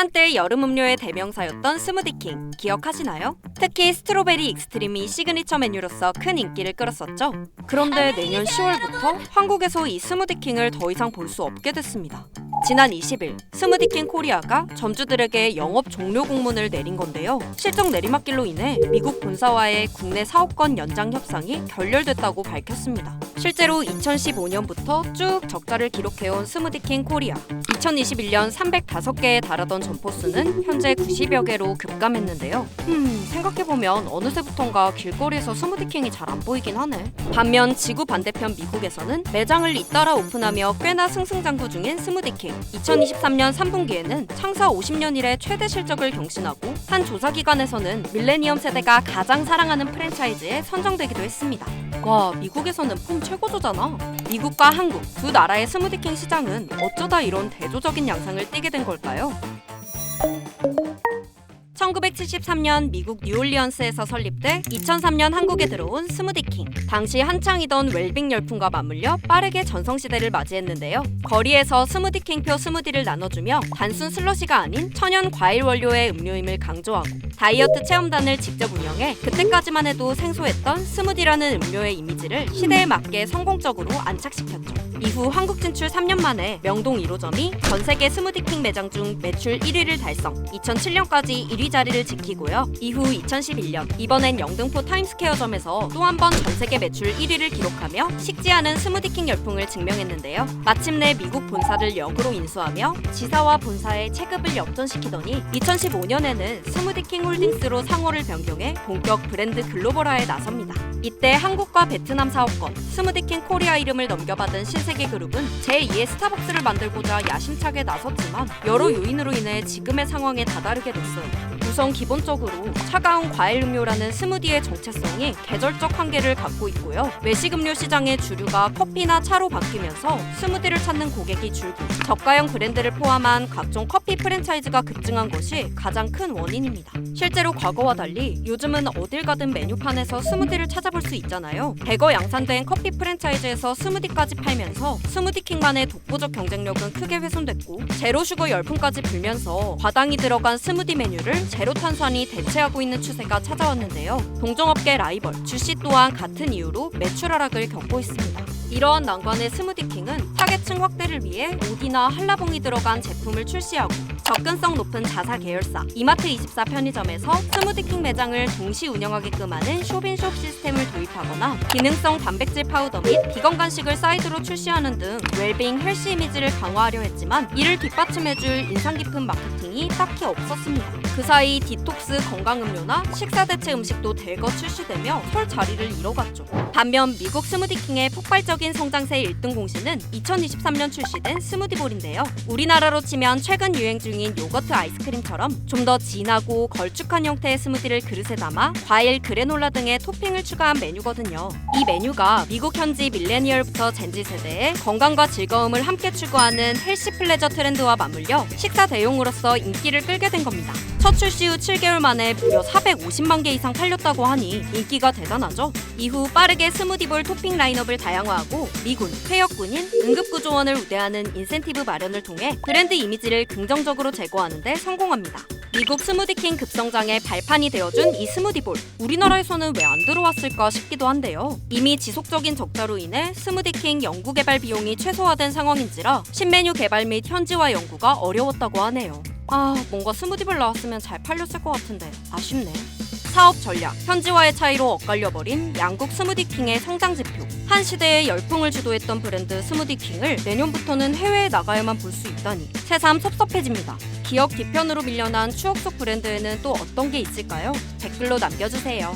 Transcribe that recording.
한때 여름 음료의 대명사였던 스무디킹 기억하시나요? 특히 스트로베리 익스트림이 시그니처 메뉴로서 큰 인기를 끌었었죠. 그런데 내년 10월부터 한국에서 이 스무디킹을 더 이상 볼 수 없게 됐습니다. 지난 20일 스무디킹 코리아가 점주들에게 영업 종료 공문을 내린 건데요. 실적 내리막길로 인해 미국 본사와의 국내 사업권 연장 협상이 결렬됐다고 밝혔습니다. 실제로 2015년부터 쭉 적자를 기록해온 스무디킹 코리아. 2021년 305개에 달하던 점포 수는 현재 90여 개로 급감했는데요. 음, 생각해보면 어느새부턴가 길거리에서 스무디킹이 잘 안 보이긴 하네. 반면 지구 반대편 미국에서는 매장을 잇따라 오픈하며 꽤나 승승장구 중인 스무디킹. 2023년 3분기에는 창사 50년 이래 최대 실적을 경신하고 한 조사기관에서는 밀레니엄 세대가 가장 사랑하는 프랜차이즈에 선정되기도 했습니다. 와, 미국에서는 폼 최고조잖아. 미국과 한국 두 나라의 스무디킹 시장은 어쩌다 이런 대조적인 양상을 띠게 된 걸까요? 1973년 미국 뉴올리언스에서 설립돼 2003년 한국에 들어온 스무디킹. 당시 한창이던 웰빙 열풍과 맞물려 빠르게 전성시대를 맞이했는데요. 거리에서 스무디킹표 스무디를 나눠주며 단순 슬러시가 아닌 천연 과일 원료의 음료임을 강조하고 다이어트 체험단을 직접 운영해 그때까지만 해도 생소했던 스무디라는 음료의 이미지를 시대에 맞게 성공적으로 안착시켰죠. 이후 한국 진출 3년 만에 명동 1호점이 전 세계 스무디킹 매장 중 매출 1위를 달성, 2007년까지 1위 자리를 지키고요. 이후 2011년 이번엔 영등포 타임스퀘어점에서 또 한 번 전 세계 매출 1위를 기록하며 식지 않은 스무디킹 열풍을 증명했는데요. 마침내 미국 본사를 역으로 인수하며 지사와 본사의 체급을 역전시키더니 2015년에는 스무디킹 홀딩스로 상호를 변경해 본격 브랜드 글로벌화에 나섭니다. 이때 한국과 베트남 사업권 스무디킹 코리아 이름을 넘겨받은 신세 계 그룹은 제2의 스타벅스를 만들고자 야심차게 나섰지만 여러 요인으로 인해 지금의 상황에 다다르게 됐어요. 우선 기본적으로 차가운 과일 음료라는 스무디의 정체성이 계절적 한계를 갖고 있고요. 외식 음료 시장의 주류가 커피나 차로 바뀌면서 스무디를 찾는 고객이 줄고 저가형 브랜드를 포함한 각종 커피 프랜차이즈가 급증한 것이 가장 큰 원인입니다. 실제로 과거와 달리 요즘은 어딜 가든 메뉴판에서 스무디를 찾아볼 수 있잖아요. 대거 양산된 커피 프랜차이즈에서 스무디까지 팔면서 스무디킹만의 독보적 경쟁력은 크게 훼손됐고 제로 슈거 열풍까지 불면서 과당이 들어간 스무디 메뉴를 제로 탄수화물이 대체하고 있는 추세가 찾아왔는데요. 동종업계 라이벌 주시 또한 같은 이유로 매출 하락을 겪고 있습니다. 이러한 난관의 스무디킹은 타겟층 확대를 위해 오디나 한라봉이 들어간 제품을 출시하고 접근성 높은 자사 계열사 이마트24 편의점에서 스무디킹 매장을 동시 운영하게끔 하는 쇼빈숍 시스템을 도입하거나 기능성 단백질 파우더 및 비건 간식을 사이드로 출시하는 등 웰빙 헬스 이미지를 강화하려 했지만 이를 뒷받침해줄 인상 깊은 마케팅이 딱히 없었습니다. 그 사이 디톡스 건강음료나 식사 대체 음식도 대거 출시되며 설 자리를 잃어갔죠. 반면 미국 스무디킹의 폭발적인 성장세 1등 공신은 2023년 출시된 스무디볼인데요. 우리나라로 치면 최근 유행 중인 요거트 아이스크림처럼 좀 더 진하고 걸쭉한 형태의 스무디를 그릇에 담아 과일, 그래놀라 등의 토핑을 추가한 메뉴거든요. 이 메뉴가 미국 현지 밀레니얼부터 젠지 세대의 건강과 즐거움을 함께 추구하는 헬시 플레저 트렌드와 맞물려 식사 대용으로서 인기를 끌게 된 겁니다. 첫 출시 후 7개월 만에 무려 450만 개 이상 팔렸다고 하니 인기가 대단하죠. 이후 빠르게 스무디볼 토핑 라인업을 다양화하고 미군, 퇴역군인, 응급구조원을 우대하는 인센티브 마련을 통해 브랜드 이미지를 긍정적으로 제고하는데 성공합니다. 미국 스무디킹 급성장의 발판이 되어준 이 스무디볼 우리나라에서는 왜 안 들어왔을까 싶기도 한데요. 이미 지속적인 적자로 인해 스무디킹 연구 개발 비용이 최소화된 상황인지라 신메뉴 개발 및 현지화 연구가 어려웠다고 하네요. 아, 뭔가 스무디볼 나왔으면 잘 팔렸을 것 같은데 아쉽네. 사업 전략, 현지화의 차이로 엇갈려버린 양국 스무디킹의 성장 지표. 한 시대의 열풍을 주도했던 브랜드 스무디킹을 내년부터는 해외에 나가야만 볼 수 있다니 새삼 섭섭해집니다. 기억 뒤편으로 밀려난 추억 속 브랜드에는 또 어떤 게 있을까요? 댓글로 남겨주세요.